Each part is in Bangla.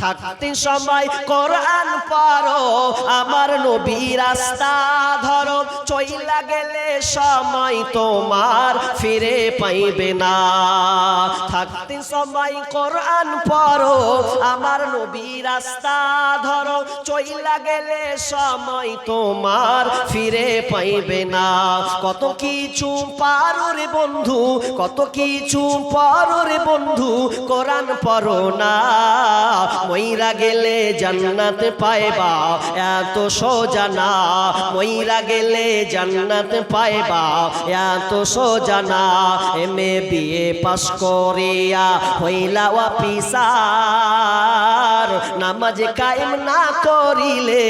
থাকতে সময়, কোরআন পড়ো আমার নবী রাস্তা ধরো। চইলা গেলে সময় তোমার ফিরে পাইবে না। থাকতে সময়, কোরআন পড়ো আমার নবী রাস্তা ধরো। চইলা গেলে সময় তোমার ফিরে পাইবে না। কত কিছু পারো রে বন্ধু, কত কিছু পড়ো রে বন্ধু, কোরআন পড়ো না। মইরা গেলে জান্নাত পাইবা। এত সোজা না, মইরা গেলে জান্নাত পাইবা। এত সোজা না এমএ বিএ পাস করিয়া হইলা অফিসার। নামাজ কায়েম না করিলে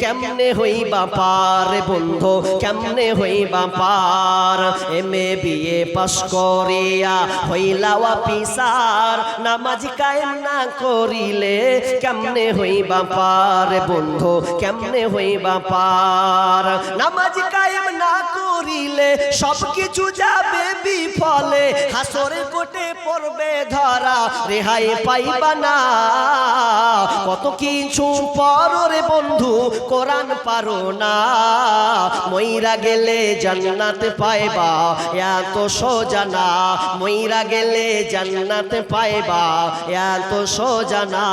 কেমনে হইবা পার বন্ধু, কেমনে হইবা পার? এমএ বিএ পাস করিয়া হইলা অফিসার। নামাজ কায়েম না করিলে কেমনে হই পার বন্ধু, কেমনে হই পার? নামাজ কায়েম না করিলে সব কিছু যাবে বিফলে হাসরে কোটে পড়বে ধরা, রেহাই পাইবা না। কত কিছু পরে বন্ধু, কোরআন পারো না। মইরা গেলে জান্নাত পাইবা, এত সোজা না। মইরা গেলে জান্নাত পাইবা, এত সোজা না।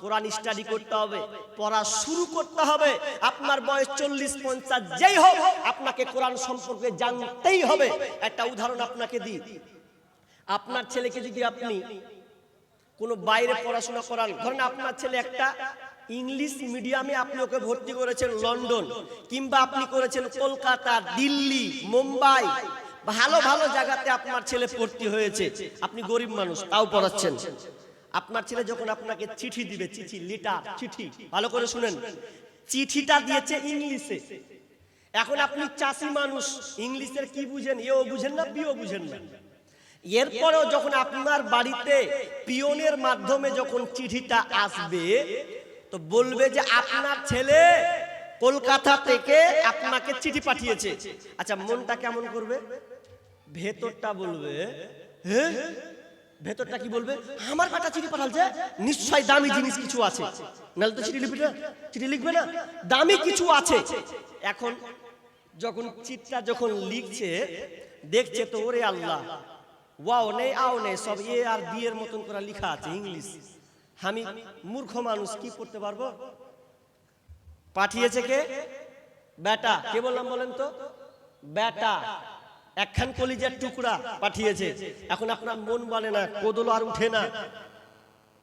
কোরআন স্টাডি করতে হবে, পড়া শুরু করতে হবে। আপনার বয়স চল্লিশ, পঞ্চাশ, যেই হোক, আপনাকে কোরআন সম্পর্কে জানতেই হবে। একটা উদাহরণ আপনাকে দিই। আপনার ছেলেকে যদি আপনি কোনো বাইরে পড়াশোনা করান ধরেন আপনার ছেলে একটা ইংলিশ মিডিয়ামে আপনি ওকে ভর্তি করেছেন লন্ডন, কিংবা আপনি করেছেন কলকাতা, দিল্লি, মুম্বাই, ভালো ভালো জায়গাতে আপনার ছেলে ভর্তি হয়েছে। আপনি গরিব মানুষ, তাও পড়াচ্ছেন। আপনার ছেলে যখন আপনাকে চিঠি দিবে, চিঠি লেটার চিঠি, ভালো করে শুনেন। চিঠিটা দিয়েছে ইংলিশে। এখন আপনি চাষি মানুষ, ইংলিশের কি বুঝেন? এও বুঝেন না, বিও বুঝেন না। এরপরেও যখন আপনার বাড়িতে পিয়নের মাধ্যমে যখন চিঠিটা আসবে, তো বলবে যে আপনার ছেলে কলকাতা থেকে আপনাকে চিঠি পাঠিয়েছে। আচ্ছা মনটা কেমন করবে? ভেতরটা বলবে হ্যাঁ ভেতরটা কি বলবে? আমার কাটা চিঠি পাঠালছে, নিশ্চয় দামি জিনিস কিছু আছে। নাহলে তো চিঠি লিখবে না, চিঠি লিখবে না, দামি কিছু আছে। এখন যখন চিঠিটা যখন লিখছে, দেখছে তো, ওরে আল্লাহ ওয়াও নেই, আও নেই, সব এ আর বিয়ের মতন করে লেখা আছে ইংলিশ আমি মূর্খ মানুষ, কি করতে পারব? পাঠিয়েছে কে? বেটা কে বললাম বলেন তো? বেটা একখান কলিজার টুকরা পাঠিয়েছে। এখন আপনার মন বলে না, কোদল আর উঠে না।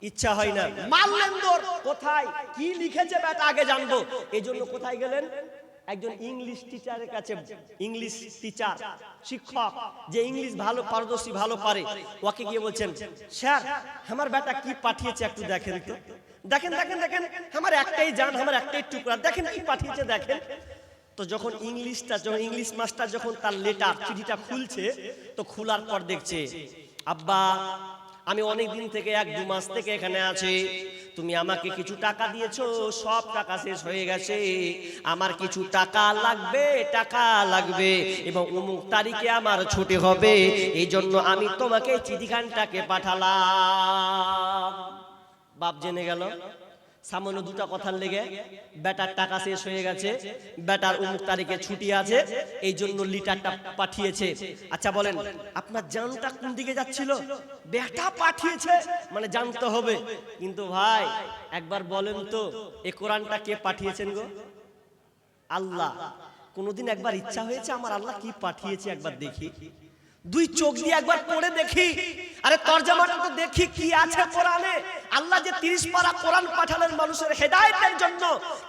ইচ্ছা হয় না। মারলেন দৌড় কোথায়? কি লিখেছে বেটা আগে জানব। এই জন্য কোথায় গেলেন? একজন ইংলিশ টিচারের কাছে ইংলিশ টিচার শিক্ষক যে ইংলিশ ভালো পারদর্শী ভালো পারে। ওকে গিয়ে বলছেন স্যার আমার বেটা কি পাঠিয়েছে একটু দেখেন তো। দেখেন দেখেন দেখেন আমার একটাই জান আমার একটাই টুকরা। দেখেন কি পাঠিয়েছে দেখেন। তো যখন ইংলিশটা যখন ইংলিশ মাস্টার যখন তার লেটার চিঠিটা খুলছে তো খোলার পর দেখছে আব্বা আমি অনেক দিন থেকে এক দু মাস থেকে এখানে আছি। তুমি আমাকে কিছু টাকা দিয়েছ সব টাকা শেষ হয়ে গেছে। আমার কিছু টাকা লাগবে টাকা লাগবে। এবং অমুক তারিখে আমার ছুটি হবে। এই জন্য আমি তোমাকে চিঠিখানটাকে পাঠালাম। বাপ জেনে গেল? সামান্য দুটা কথার লেগে বেটার টাকা শেষ হয়ে গেছে বেটার অমুক তারিখে ছুটি আছে, এই জন্য লিটারটা পাঠিয়েছে। আচ্ছা বলেন, আপনার জানটা কোন দিকে যাচ্ছিল? বেটা পাঠিয়েছে মানে জানতে হবে। কিন্তু ভাই, একবার বলেন তো, এ কোরআনটা কে পাঠিয়েছেন গো? আল্লাহ। কোনোদিন একবার ইচ্ছা হয়েছে আমার আল্লাহ কি পাঠিয়েছে একবার দেখি। দুই চোখ দিয়ে একবার পড়ে দেখি। আরে তরজামাটা তো দেখি কি আছে কোরআনে। আল্লাহ যে 30 পারা কোরআন পাঠালেন মানুষের হেদায়েতের জন্য,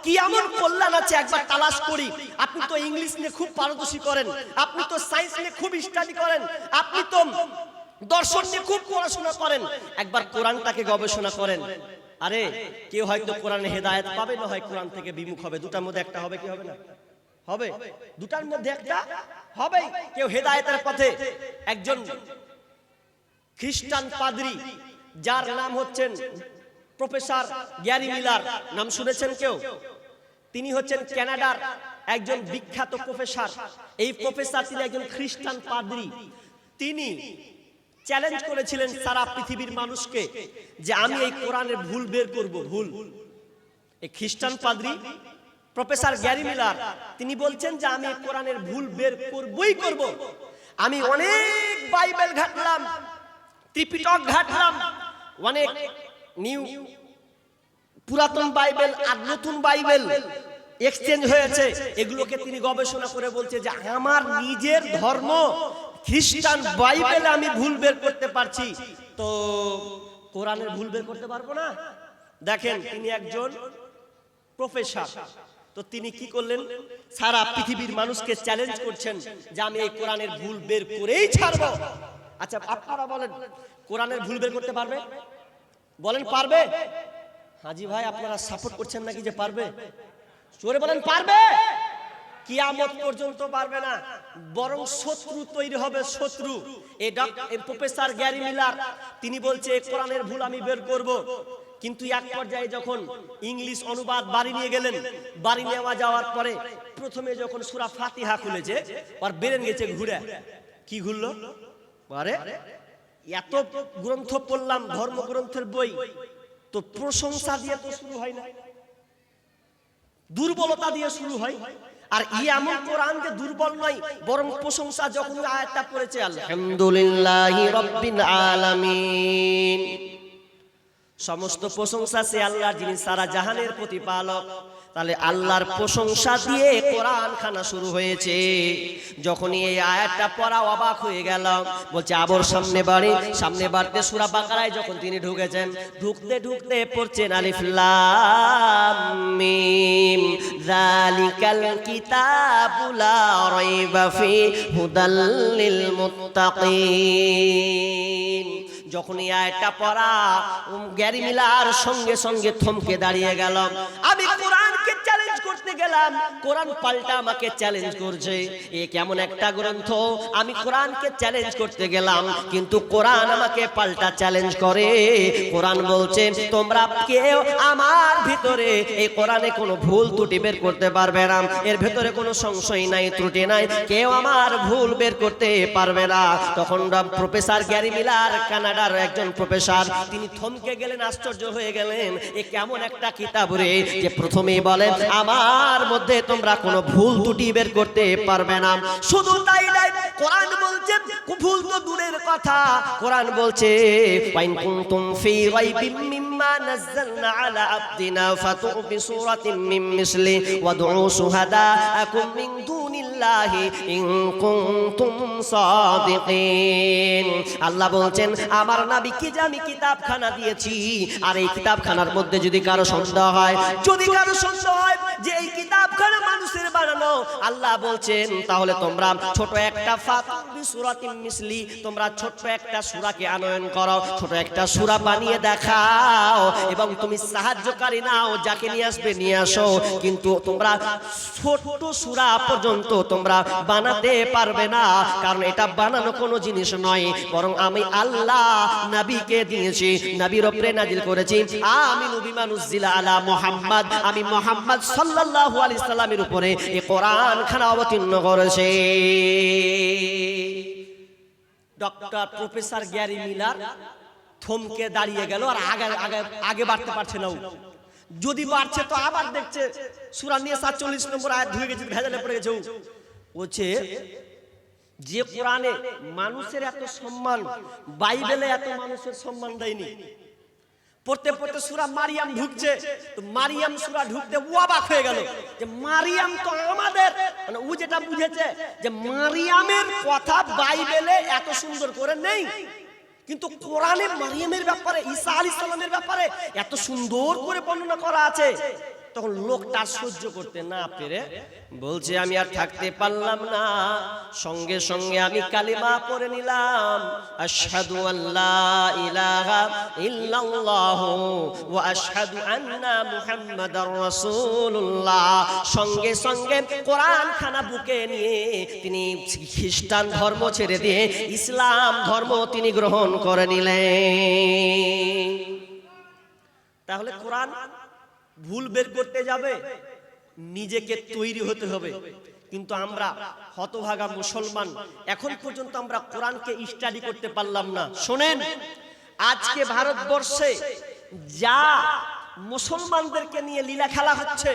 কি এমন কল্যাণ আছে? একবার তালাশ করি। আপনি তো ইংলিশ নিয়ে খুব পারদর্শী করেন। আপনি তো সায়েন্স নিয়ে খুব স্টাডি করেন। আপনি তো দর্শন নিয়ে খুব পড়াশোনা করেন। একবার কোরআনটাকে গবেষণা করেন। আরে, কেউ হয়তো কোরআনে হেদায়েত পাবে, না হয় কোরআন থেকে বিমুখ হবে। দুটার মধ্যে একটা হবে, কি হবে না? হবে। দুটার মধ্যে একটা হবে। কেউ হেদায়েতের পথে একজন খ্রিস্টান পাদ্রী যার নাম হচ্ছেন প্রফেসর গ্যারি মিলার। নাম শুনেছেন কেউ? তিনি হচ্ছেন কানাডার একজন বিখ্যাত প্রফেসর। এই প্রফেসর তিনি একজন খ্রিস্টান পাদ্রী। তিনি চ্যালেঞ্জ করেছিলেন সারা পৃথিবীর মানুষকে যে আমি এই কোরআনের ভুল বের করব ভুল। এই খ্রিস্টান পাদ্রী প্রফেসর গ্যারি মিলার তিনি বলছেন যে আমি কোরআনের ভুল বের করবই করব। আমি অনেক বাইবেল ঘাটলাম ত্রিপিটক ঘাটলাম অনেক নিউ পুরাতন বাইবেল আর নতুন বাইবেল এক্সচেঞ্জ হয়েছে। এগুলোকে তিনি গবেষণা করে বলছে যে আমার নিজের ধর্ম খ্রিস্টান বাইবেল আমি ভুল বের করতে পারছি। তো কোরআনের ভুল বের করতে পারব না? দেখেন তিনি একজন প্রফেসর তো তিনি কি করলেন? সারা পৃথিবীর মানুষকে চ্যালেঞ্জ করছেন যে আমি এই কোরআনের ভুল বের করেই ছাড়বো। আচ্ছা আপনারা বলেন, কোরআনের ভুল বের করতে পারবে? বলেন, পারবে? হাজি ভাই, আপনারা সাপোর্ট করছেন নাকি যে পারবে? জোরে বলেন, পারবে? কিয়ামত পর্যন্ত পারবে না। বরং শত্রু তৈরি হবে শত্রু। এই প্রফেসর গ্যারি মিলার, তিনি বলছে কোরআনের ভুল আমি বের করব। কিন্তু এক পর্যায়ে যখন ইংলিশ অনুবাদ বাড়ি নিয়ে গেলেন, বাড়ি নেওয়া যাওয়ার পরে প্রথমে যখন সুরা ফাতিহা খুলেছে আর বেরেন গেছে ঘুরে। কি ঘুরলো? আরে, এত গ্রন্থ পড়লাম, ধর্মগ্রন্থের বই, তো প্রশংসা দিয়ে তো শুরু হয় না। দুর্বলতা দিয়ে শুরু হয়। আর ই এমন কোরআন যে দুর্বল নয়, বরং প্রশংসা যখন আয়াতটা পড়েছে আলহামদুলিল্লাহি রাব্বিল আলামিন। সমস্ত প্রশংসা সে আল্লাহ যিনি সারা জাহানের প্রতিপালক। তাহলে আল্লাহর প্রশংসা দিয়ে কোরআন খানা শুরু হয়েছে। যখনই এই আয়াতটা পড়া অবাক হয়ে গেল। বলছে আবর সামনে বাড়ি সামনে বাড়তে সুরা বাকারায় যখন তিনি ঢুকেছেন ঢুকতে ঢুকতে পড়ছেন আলিফ লাম মিম। যালিকাল কিতাবু লা রাইবা ফি হুদাল লিল মুত্তাকিন যখন এই আয়াতটা পড়া গ্যারি মিলার সঙ্গে সঙ্গে থমকে দাঁড়িয়ে গেল। আমি কোরআনকে করতে গেলাম, কোরআন পাল্টা আমাকে চ্যালেঞ্জ করছে। এ কেমন একটা গ্রন্থ? আমি কোরআনকে চ্যালেঞ্জ করতে গেলাম, কিন্তু কোরআন আমাকে পাল্টা চ্যালেঞ্জ করে। কোরআন বলছে, তোমরা কেউ আমার ভিতরে এই কোরআনে কোনো ভুল ত্রুটি বের করতে পারবে না। এর ভেতরে কোনো সংশয় নাই, ত্রুটি নাই। কেউ আমার ভুল বের করতে পারবে না। তখন প্রফেসর গ্যারি মিলার, কানাডার একজন প্রফেসর তিনি থমকে গেলেন, আশ্চর্য হয়ে গেলেন, এ কেমন একটা কিতাব রে। যে প্রথমেই বলেন, আমার মধ্যে তোমরা কোনো ভুল ত্রুটি বের করতে পারবে না। শুধু তাই নয়, কোরআন বলছে, ভুল তো দূরের কথা। কোরআন বলছে, ওয়াইন কুনতুম ফি রাইবিম মিম্মা নাযালনা আলা আবদিনা মিন মিসলি ওয়াদউ মিন দুনিল্লাহি ইন কুনতুম সাদিকিন। আল্লাহ বলছেন, আমার নবীকে যে আমি কিতাবখানা দিয়েছি, আর এই কিতাবখানার মধ্যে যদি কারও সন্দেহ হয়, যদি কারও সন্দেহ হয় যে এই কিতাবখানা মানুষের বানানো। আল্লাহ বলছেন, তাহলে তোমরা ছোট একটা মিসলি, তোমরা ছোট একটা আনয়ন করো, ছোট একটা বানিয়ে দেখাও এবং তুমি সাহায্যকারী নাও, যাকে নিয়ে আসবে নিয়ে আসো। কিন্তু তোমরা সূরা পর্যন্ত তোমরা বানাতে পারবে না, কারণ এটা বানানো কোনো জিনিস নয়। বরং আমি আল্লাহ নবীকে দিয়েছি, নবীর ওপরে করেছি। আমি নবী মানুষ জিলা আলা মোহাম্মদ। আমি মোহাম্মদ সাল্লাল্লাহু আলাইহি সাল্লামের উপরে এই কোরআন খানা অবতীর্ণ করেছে ডক্টর প্রফেসর গ্যারি মিলার থমকে দাঁড়িয়ে গেল আর আগে আগে আগে বাড়তে পারছে না যদি বাড়ছে তো আবার দেখছে সুরা নিয়ে সাতচল্লিশ নম্বর আয়াত ধুয়ে গেছে, ভেজালে পড়ে গেছে। বলছে, যে কোরআনে মানুষের এত সম্মান, বাইবেলে এত মানুষের সম্মান দেয়নি পড়তে পড়তে সুরা মারিয়াম ঢুকছে, তো মারিয়াম সুরা ঢুকতে ও অবাক হয়ে গেল যে মারিয়াম তো আমাদের মানে ও যেটা বুঝেছে যে মারিয়ামের কথা বাইবেলে এত সুন্দর করে নেই। কিন্তু কোরআনে মারিয়ামের ব্যাপারে, ঈসা আলী সালামের ব্যাপারে এত সুন্দর করে বর্ণনা করা আছে। তখন লোকটা সহ্য করতে না পেরে বলছে, আমি আর থাকতে পারলাম না। সঙ্গে সঙ্গে আমি কালিমা পড়ে নিলাম। আশহাদু আল্লাহ ইলাহা ইল্লাল্লাহ ওয়া আশহাদু আন্না মুহাম্মাদার রাসূলুল্লাহ। সঙ্গে সঙ্গে কোরআন খানা বুকে নিয়ে তিনি খ্রিস্টান ধর্ম ছেড়ে দিয়ে ইসলাম ধর্ম তিনি গ্রহণ করে নিলেন। তাহলে কোরআন ভুল বের করতে যাবে, নিজেকে তৈরি হতে হবে। কিন্তু আমরা হতভাগা মুসলমান, এখন পর্যন্ত আমরা কোরআনকে স্টাডি করতে পারলাম না। শোনেন, আজকে ভারতবর্ষে যা মুসলমানদেরকে নিয়ে লীলা খেলা হচ্ছে